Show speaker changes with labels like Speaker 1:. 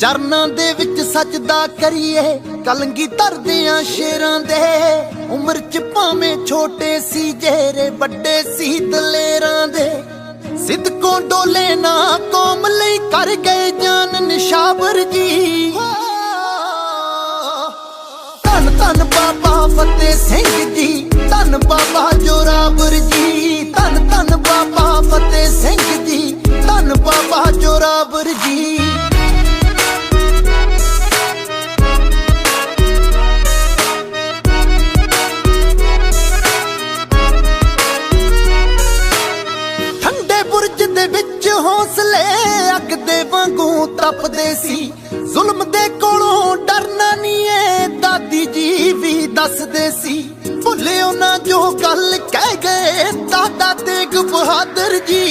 Speaker 1: ਚਰਨਾਂ ਦੇ ਵਿੱਚ ਸਜਦਾ ਕਰੀਏ, ਕਲੰਗੀ ਧਰਦਿਆਂ ਸ਼ੇਰਾਂ ਦੇ। ਉਮਰ ਚ ਭਾਵੇਂ ਛੋਟੇ ਸੀ ਜਿਹੜੇ ਵੱਡੇ ਸੀ ਦਲੇਰਾਂ ਦੇ। ਸਿੱਧਕੋਂ ਡੋਲੇ ਨਾ ਕੌਮ ਲਈ ਕਰ ਗਏ ਜਾਨ ਨਿਸ਼ਾਵਰ ਜੀ। ਧੰਨ ਧੰਨ ਦੇ ਵਿੱਚ ਹੌਸਲੇ ਅੱਗ ਦੇ ਵਾਂਗੂ ਤਪਦੇ ਸੀ। ਜ਼ੁਲਮ ਦੇ ਕੋਲੋਂ ਡਰਨਾ ਨਹੀਂ ਏ, ਦਾਦੀ ਜੀ ਵੀ ਦੱਸਦੇ ਸੀ। ਭੁੱਲਿਓ ਨਾ ਜੋ ਗੱਲ ਕਹਿ ਗਏ, ਦਾਦਾ ਤੇਗ ਬਹਾਦਰ ਜੀ।